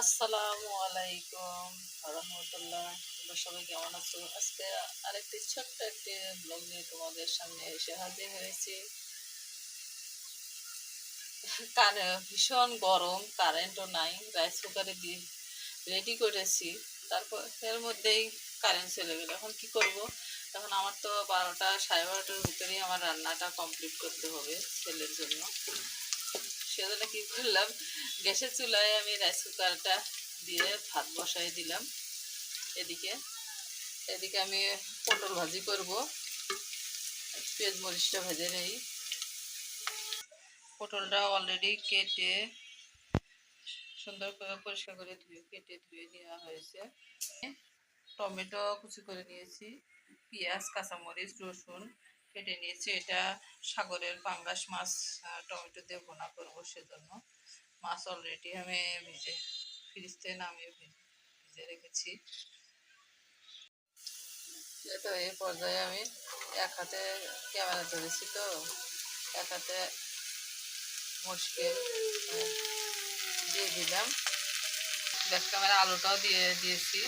আসসালামু আলাইকুম রহমতুল্লাহ তোমরা সবাই কেমন আছো? আজকে আরেকটি ছোট্ট একটি ব্লগ নিয়ে তোমাদের সামনে এসে হাজির হয়েছি। ভীষণ গরম কারেন্টও নাই রাইস কুকারে দিয়ে রেডি করেছি। তারপর এর মধ্যেই কারেন্ট চলে গেল। এখন কি করব? তখন আমার তো বারোটা, সাড়ে বারোটার ভিতরেই আমার রান্নাটা কমপ্লিট করতে হবে ছেলের জন্য। সেজন্য কি করলাম? গ্যাসের চুলায় আমি রাইস কুকারটা দিয়ে ভাত বসাই দিলাম। এদিকে এদিকে আমি পটল ভাজি করব। পেঁয়াজ মরিচটা ভেজে নেই। পটলটা অলরেডি কেটে সুন্দর করে পরিষ্কার করে ধুয়ে, কেটে ধুয়ে নেওয়া হয়েছে। টমেটো কুচি করে নিয়েছি, পেঁয়াজ, কাঁচামরিচ, রসুন কেটে নিয়েছি। এটা সাগরের পাঙ্গাস মাছ টমেটো দিয়ে ভোনা করব সেজন্য। মাছ অলরেডি আমি ভিজে ফ্রিজ থেকে নামিয়ে ভিজে রেখেছি। তো এই পর্যায়ে আমি এক হাতে ক্যামেরা ধরেছি তো, এক হাতে মুশকিল দিয়ে দিলাম। ব্যাক ক্যামেরা আলুটাও দিয়ে দিয়েছি।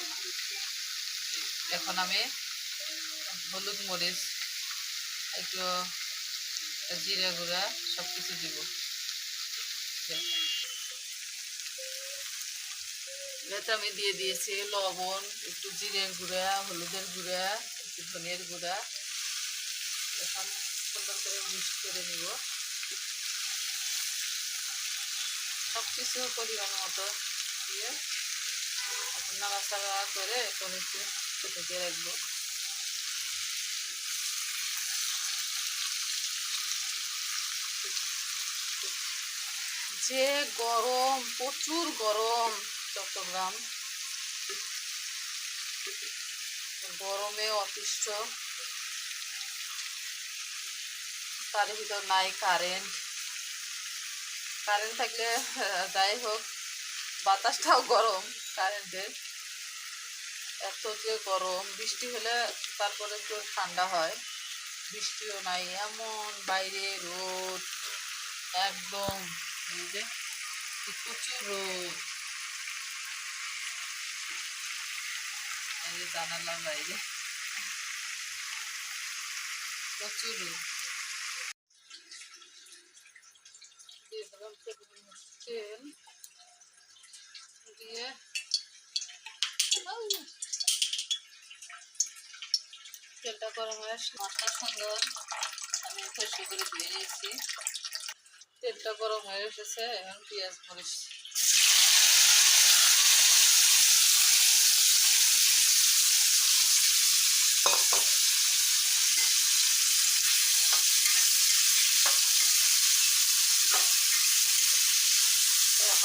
এখন আমি হলুদ মরিচ, একটু জিরে গুঁড়া সব কিছু দিব এটাতে আমি দিয়ে দিয়েছি লবণ, একটু জিরের গুঁড়া, হলুদের গুঁড়া, একটু ধনের গুঁড়া। এখন সুন্দর করে মিক্স করে নিব। সব কিছু পরিমাণ মতো দিয়ে এখন নাড়াচাড়া করে এখন একটু ঢেকে রাখব। যে গরম, প্রচুর গরম। চট্টগ্রাম। গরমে অতিষ্ঠ। তার ভিতর নাই কারেন্ট কারেন্ট থাকলে যাই হোক, বাতাসটাও গরম কারেন্টের এত যে গরম, বৃষ্টি হলে তারপরে একটু ঠান্ডা হয়। বৃষ্টিও নাই, এমন বাইরে রোদ, একদম প্রচুর রোদ। এই জানালার বাইরে। প্রচুর দিয়ে তেল দিয়ে তেলটা গরম হয়ে সুন্দর। আমি ফেসে করে ধুয়ে নিয়েছি। তেলটা গরম হয়ে এসেছে, এখন পেঁয়াজ মরিচ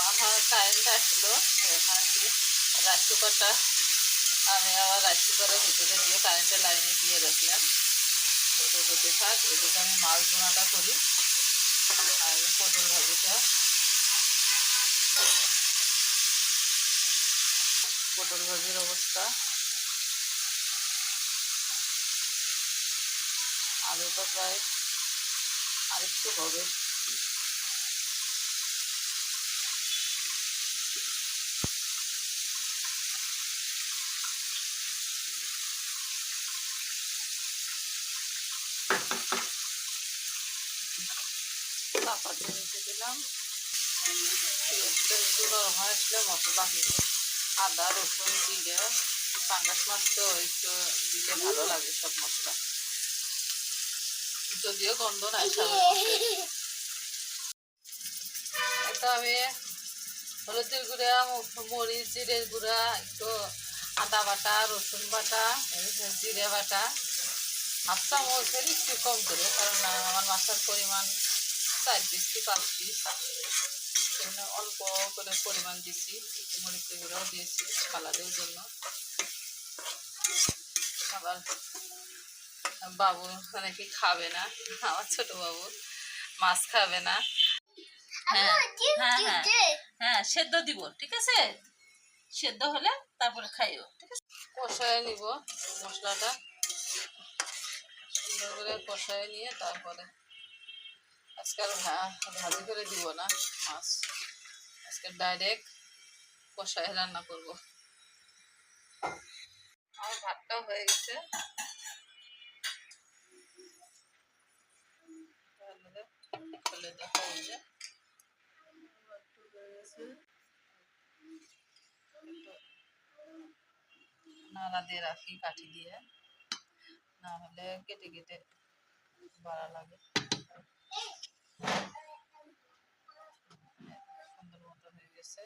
আমার কারেন্ট আসলো এখন কুকারটা আমি আবার রাইস কুকারের ভিতরে দিয়ে কারেন্টের লাইনে দিয়ে রাখলাম এটা হতে থাক এদিকে আমি মাছ ভোনাটা করি আর পটল ভাজিটা পটল ভাজির অবস্থা আলুটা প্রায় আরেকটু হবে। আদা রসুন জিরে পাঙ্গাস মাছ তো একটু দিলে ভালো লাগে সব মশলা যদিও গন্ধ নাই আমি হলুদের গুঁড়া মরিচ, জিরের গুঁড়া, একটু আদা বাটা, রসুন বাটা জিরে বাটা। হাফ চামচের একটু কম করে কারণ আমার মাছের পরিমাণ চার পিস কি পাঁচ পিস অল্প করে পরিমাণ দিছি একটু মরিচের গুঁড়াও দিয়েছি কালারের জন্য। আবার বাবু নাকি খাবে না আমার ছোট বাবু মাছ খাবে না। হ্যাঁ হ্যাঁ হ্যাঁ। হ্যাঁ সেদ্ধ দিব ঠিক আছে? সেদ্ধ হলে তারপরে খাইও ঠিক আছে? কষায় নিব মশলাটা। সুন্দর করে কষায় নিয়ে তারপরে আজকে আর ভাজি করে দিব না, মাছ। আজকে ডাইরেক্ট কষায় রান্না করব। আমার ভাতটাও হয়ে গেছে। তাহলে দেখা হয়ে হয়ে গেছে নাড়া দিয়ে রাখি কাঠি দিয়ে। না হলে কেটে কেটে বাড়া লাগে। সুন্দর হয়ে গেছে।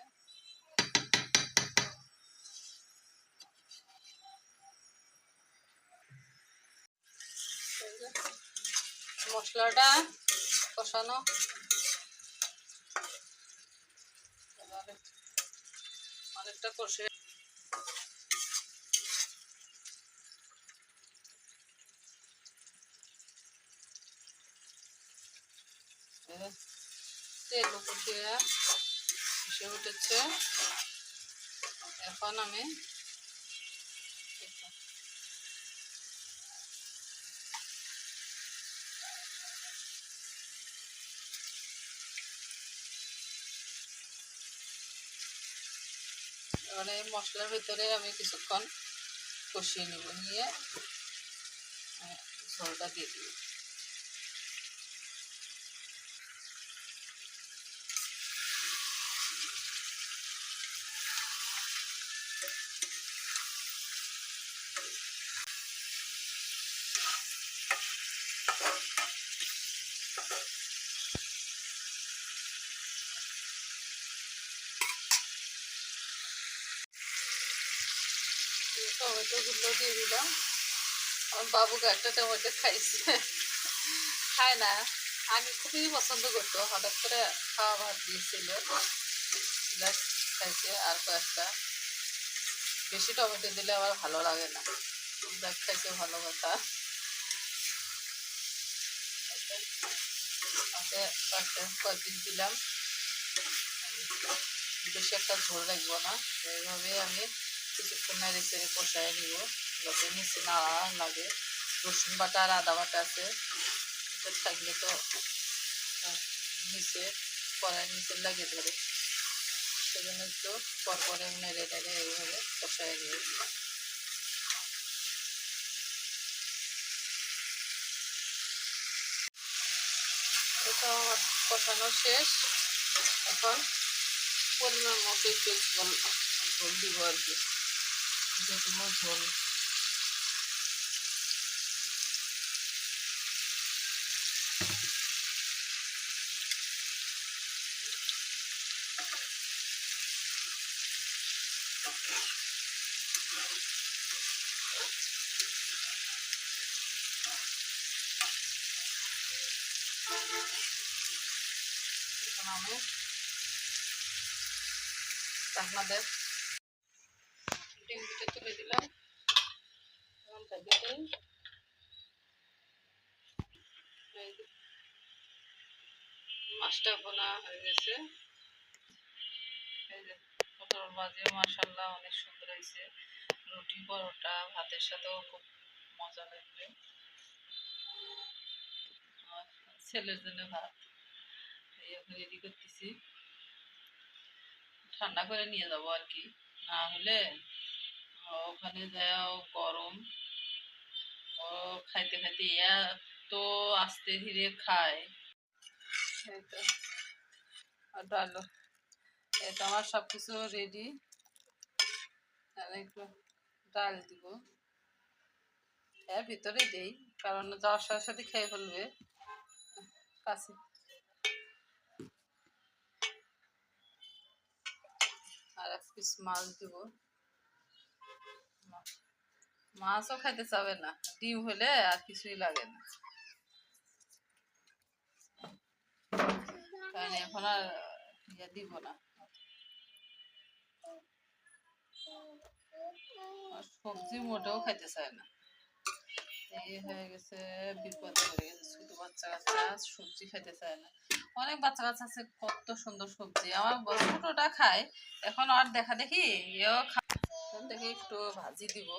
মশলাটা কষানো। অনেকটা কষে তেল ফুটিয়ে এসে উঠেছে। এখন আমি এই মশলার ভিতরে আমি কিছুক্ষণ কষিয়ে নেব। নিয়ে ঝোলটা দিয়ে দিব। টমেটোগুলো দিয়ে দিলাম আমার বাবুকে একটা টমেটো খাইছে খায় না আগে খুবই পছন্দ করতো হঠাৎ করে খাওয়া ভাত দিয়েছিল খাইছে আর কয়েকটা বেশি টমেটো দিলে আবার ভালো লাগে না ব্যাগ খাইছে ভালো কথা ওকে কয়েকটা কয়েকদিন দিলাম বেশি একটা ঝোল রাখব না এইভাবে আমি কিছুক্ষণ নেড়ে চেড়ে নিব। যাতে নিচে না লাগে। রসুন বাটা আর আদা বাটা আছে। এটা থাকলে তো নিচে কড়াই নিচে লাগিয়ে ধরে। সেজন্য একটু পরপরে নেড়ে নেড়ে এইভাবে কষায় নিয়ে কষানো শেষ। এখন পরিমাণ মতো একটু দিব আর কি। যেটুকু ঝোল এখন আমি আপনাদের ডিম দুটো তুলে দিলাম। মাছটা হয়ে গেছে। পটল ভাজিও মাসাল্লাহ অনেক সুন্দর হয়েছে। রুটি, পরোটা, ভাতের সাথেও খুব মজা লাগবে। ছেলের জন্য ভাত। রেডি করতেছি। ঠান্ডা করে নিয়ে যাব আর কি। না হলে ওখানে যাও, গরম। ও খাইতে খাইতে ইয়া তো আস্তে ধীরে খায়। তো। আর ডালো। আমার সব কিছু রেডি আর একটু ডাল দিব। হ্যাঁ ভিতরে দেই, কারণ যাওয়ার সাথে সাথে খেয়ে ফেলবে। কাছে। আর এক পিস মাছ দিব। মাছও খাইতে চাবে না, ডিম হলে আর কিছুই লাগে না। এখন আর ইয়ে দিব না। সবজি মোটেও খাইতে চায় না। অনেক বাচ্চা কাচ্চা আছে, কত সুন্দর সবজি। আমার ছোটটা খায়, এখন আর দেখা দেখি খা- দেখি একটু ভাজি দিব।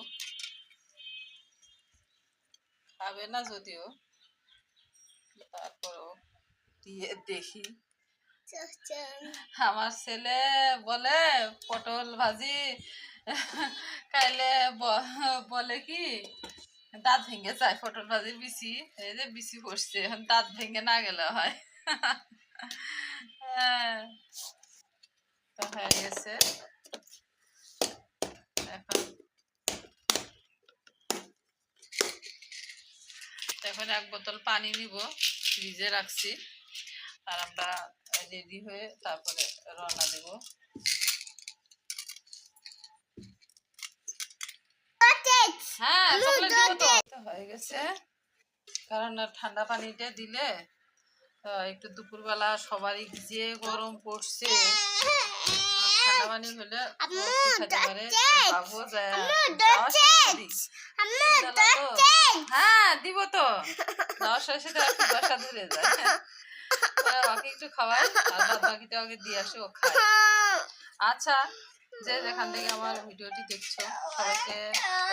খাবে না যদিও। তারপরও দিয়ে দেখি। আমার ছেলে বলে, পটল ভাজি খাইলে বলে কি, দাঁত ভেঙে যায় পটল ভাজির বিচি। এই যে বিচি পড়ছে এখন দাঁত ভেঙে না গেলে হয়। হ্যাঁ। তো হয়ে গেছে এখন এখন এক বোতল পানি নিব ফ্রিজে রাখছি। আর আমরা রেডি হয়ে তারপরে রওনা দেব। হ্যাঁ হয়ে গেছে। কারণ ঠান্ডা পানিটা দিলে একটু দুপুরবেলা সবারই যে গরম পড়ছে ঠান্ডা পানি হলে খেতে পারে তো। হ্যাঁ দিব তো। সাথে একটু বাসা ধরে যায় ওকে একটু খাওয়াই আর বাদ বাকিটা ওকে দিয়ে আসে ও খায়। আচ্ছা যে যেখান থেকে আমার ভিডিওটি দেখছ সবাইকে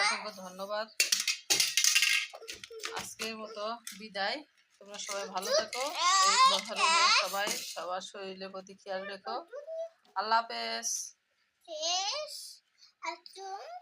অসংখ্য ধন্যবাদ। আজকের মতো বিদায়। তোমরা সবাই ভালো থেকো এই কথা সবাই সবার শরীরের প্রতি খেয়াল রেখো। আল্লাহ হাফেজ. Atom.